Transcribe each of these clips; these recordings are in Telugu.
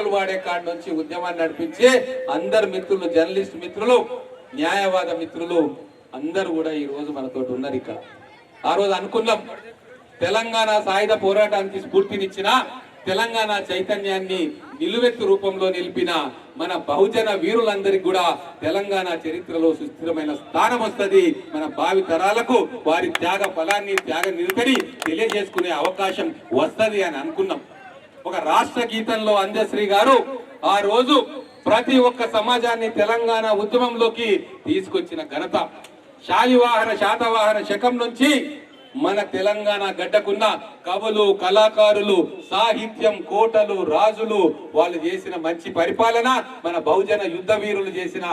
పాటలు వాడే కాడి నుంచి ఉద్యమాన్ని నడిపించే అందరు మిత్రులు జర్నలిస్ట్ మిత్రులు న్యాయవాద మిత్రులు అందరు కూడా ఈ రోజు మనతో ఉన్నారు ఇక్కడ. ఆ రోజు అనుకున్నాం తెలంగాణ సాయుధ పోరాటానికి స్ఫూర్తినిచ్చిన తెలంగాణ చైతన్యాన్ని నిలువెత్తు రూపంలో నిలిపిన మన బహుజన వీరులందరికీ కూడా తెలంగాణ చరిత్రలో సుస్థిరమైన స్థానం వస్తుంది. మన భావి తరాలకు వారి త్యాగ ఫలాన్ని త్యాగ నిలుకని తెలియజేసుకునే అవకాశం వస్తది అని అనుకున్నాం. ఒక రాష్ట్ర గీతంలో అందశ్రీ గారు ఆ రోజు ప్రతి ఒక్క సమాజాన్ని తెలంగాణ ఉద్యమంలోకి తీసుకొచ్చిన ఘనత. శాలివాహన శాతవాహన శకం నుంచి మన తెలంగాణ గడ్డకున్న కవులు కళాకారులు సాహిత్యం కోటలు రాజులు వాళ్ళు చేసిన మంచి పరిపాలన మన బహుజన యుద్ధ వీరులు చేసిన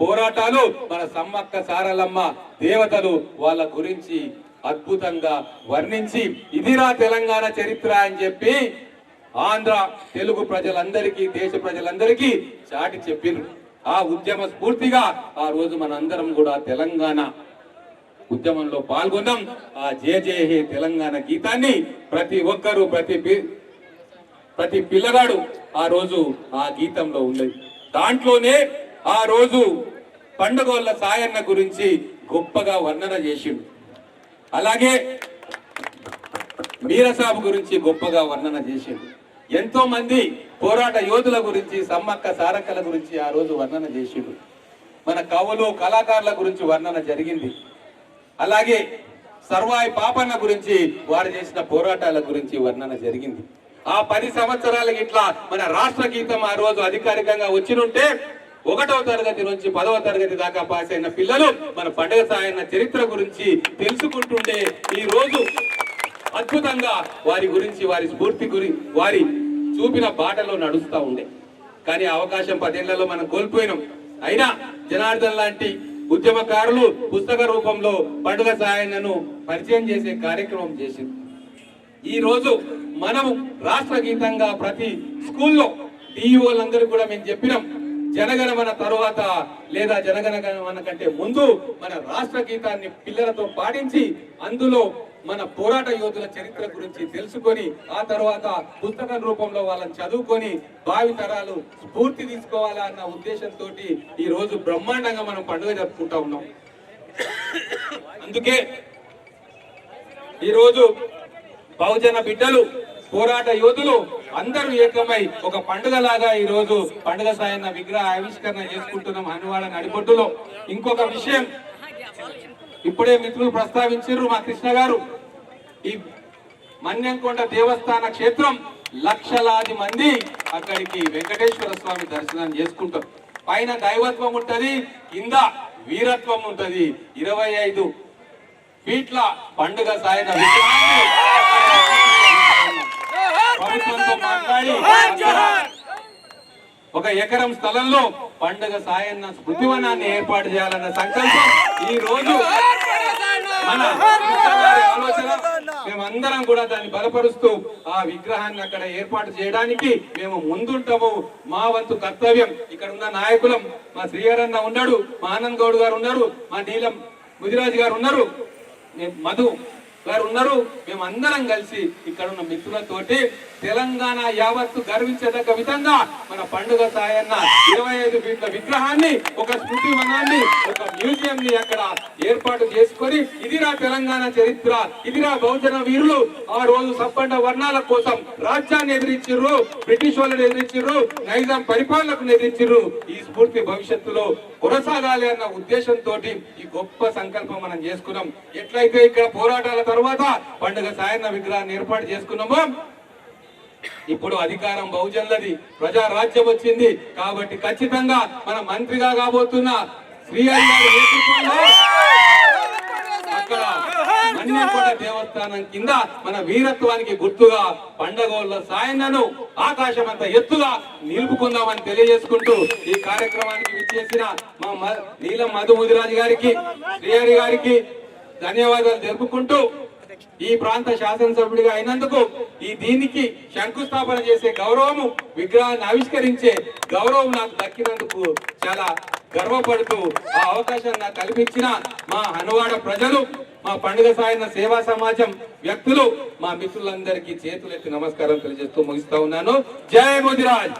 పోరాటాలు మన సమ్మక్క సారలమ్మ దేవతలు వాళ్ళ గురించి అద్భుతంగా వర్ణించి ఇదిరా తెలంగాణ చరిత్ర అని చెప్పి ఆంధ్ర తెలుగు ప్రజలందరికీ దేశ ప్రజలందరికీ చాటి చెప్పినారు ఆ ఉద్యమ స్ఫూర్తిగా ఆ రోజు మనందరం కూడా తెలంగాణ ఉద్యమంలో పాల్గొన్నాం. ఆ జే జే హే తెలంగాణ గీతాన్ని ప్రతి ఒక్కరూ ప్రతి పి- ప్రతి పిల్లగాడు ఆ రోజు ఆ గీతంలో ఉన్నది. దాంట్లోనే ఆ రోజు పండుగోళ్ళ సాయన్న గురించి గొప్పగా వర్ణన చేసిండు. అలాగే మీరసాబు గురించి గొప్పగా వర్ణన చేసిండు. ఎంతో మంది పోరాట యోధుల గురించి సమ్మక్క సారక్కల గురించి ఆ రోజు వర్ణన చేసిండు మన కవులు కళాకారుల గురించి వర్ణన జరిగింది. అలాగే సర్వాయి పాపన్న గురించి వారు చేసిన పోరాటాల గురించి వర్ణన జరిగింది. ఆ పది సంవత్సరాలకి ఇట్లా మన రాష్ట్ర గీతం ఆ రోజు అధికారికంగా వచ్చినుంటే ఒకటవ తరగతి నుంచి పదవ తరగతి దాకా పాస్ అయిన పిల్లలు మన పండుగ సాయన్న చరిత్ర గురించి తెలుసుకుంటుండే ఈ రోజు అద్భుతంగా వారి గురించి వారి స్ఫూర్తి గురి వారి చూపిన బాటలో నడుస్తూ ఉండే. కానీ అవకాశం పదేళ్ళలో మనం కోల్పోయినాం. అయినా జనార్దన్ లాంటి ఉద్యమకారులు పుస్తక రూపంలో పండుగ సాయన్నను పరిచయం చేసే కార్యక్రమం చేసింది. ఈ రోజు మనము రాష్ట్ర గీతంగా ప్రతి స్కూల్లో డిఈఓలందరూ కూడా మేము చెప్పినాం. జనగణమన తరువాత లేదా జనగణమన కంటే ముందు మన రాష్ట్ర గీతాన్ని పిల్లలతో పాటించి అందులో మన పోరాట యోధుల చరిత్ర గురించి తెలుసుకొని ఆ తర్వాత పుస్తకం రూపంలో వాళ్ళని చదువుకొని భావి తరాలు స్ఫూర్తి తీసుకోవాలా అన్న ఉద్దేశంతో ఈ రోజు బ్రహ్మాండంగా మనం పండుగ జరుపుకుంటా ఉన్నాం. అందుకే ఈరోజు బహుజన బిడ్డలు పోరాట యోధులు అందరూ ఏకమై ఒక పండుగలాగా ఈ రోజు పండుగ సాయన్న విగ్రహ ఆవిష్కరణ చేసుకుంటున్నాం హనువాడ నడిబొడ్డులో. ఇంకొక విషయం ఇప్పుడే మిత్రులు ప్రస్తావించారు మా కృష్ణ గారు. ఈ మన్యంకొండ దేవస్థాన క్షేత్రం లక్షలాది మంది అక్కడికి వెంకటేశ్వర స్వామి దర్శనం చేసుకుంటారు పైన దైవత్వం ఉంటది కింద వీరత్వం ఉంటది. ఇరవై ఐదు ఫీట్ల పండుగ సాయన విగ్రహాన్ని ఒక ఎకరం స్థలంలో పండుగ సాయన్న స్మృతివనాన్ని ఏర్పాటు చేయాలన్న సంకల్పం ఈ రోజు మన ఆలోచన. మేమందరం కూడా దాన్ని బలపరుస్తూ ఆ విగ్రహాన్ని అక్కడ ఏర్పాటు చేయడానికి మేము ముందుంటాము. మా వంతు కర్తవ్యం. ఇక్కడ ఉన్న నాయకులం మా శ్రీహరన్న ఉన్నాడు మా ఆనంద్ గౌడ్ గారు ఉన్నారు మా నీలం ముదిరాజు గారు ఉన్నారు. మధు గారు ఉన్నారు మేము అందరం కలిసి ఇక్కడ ఉన్న మిత్రులతోటి తెలంగాణ యావత్తు గర్వించదగ్గ విధంగా మన పండుగ సాయన్న ఇరవై ఐదు ఫీట్ల విగ్రహాన్ని ఒక స్మృతి వనాన్ని ఒక మ్యూజియం ని అక్కడ ఏర్పాటు చేసుకొని ఇదిరా తెలంగాణ చరిత్ర ఇదిరా బహుజన వీరులు. ఆ రోజు సప్పండ వర్ణాల కోసం రాజ్యాన్ని ఎదిరించిర్రు బ్రిటిష్ వాళ్ళని ఎదిరించిర్రు నైజాం పరిపాలనకు ఎదిరించిర్రు. ఈ స్ఫూర్తి భవిష్యత్తులో కొనసాగాలి అన్న ఉద్దేశంతో ఈ గొప్ప సంకల్పం మనం చేసుకున్నాం. ఎట్లయితే ఇక్కడ పోరాటాల తర్వాత పండుగ సాయన్న విగ్రహాన్ని ఏర్పాటు చేసుకున్నాము. ఇప్పుడు అధికారం బహుజనులది ప్రజారాజ్యం వచ్చింది. కాబట్టి ఖచ్చితంగా మన మంత్రిగా కాబోతున్న శ్రీహరి గారి నేతృత్వంలో అక్కడ మన్యంకొండ దేవస్థానం కింద మన వీరత్వానికి గుర్తుగా పండగోళ్ళ సాయన్నను ఆకాశం అంత ఎత్తుగా నిలుపుకుందామని తెలియజేసుకుంటూ ఈ కార్యక్రమానికి విచ్చేసిన మా నీలం మధు ముదిరాజు గారికి శ్రీహరి గారికి ధన్యవాదాలు జరుపుకుంటూ ఈ ప్రాంత శాసనసభ్యుడిగా అయినందుకు ఈ దీనికి శంకుస్థాపన చేసే గౌరవము విగ్రహాన్ని ఆవిష్కరించే గౌరవం నాకు దక్కినందుకు చాలా గర్వపడుతూ ఆ అవకాశాన్ని నాకు కల్పించిన మా హనువాడ ప్రజలు మా పండుగ సాయన సేవా సమాజం వ్యక్తులు మా మిత్రులందరికీ చేతులెత్తి నమస్కారం తెలియజేస్తూ ముగిస్తా ఉన్నాను. జయ మోదిరాజ్!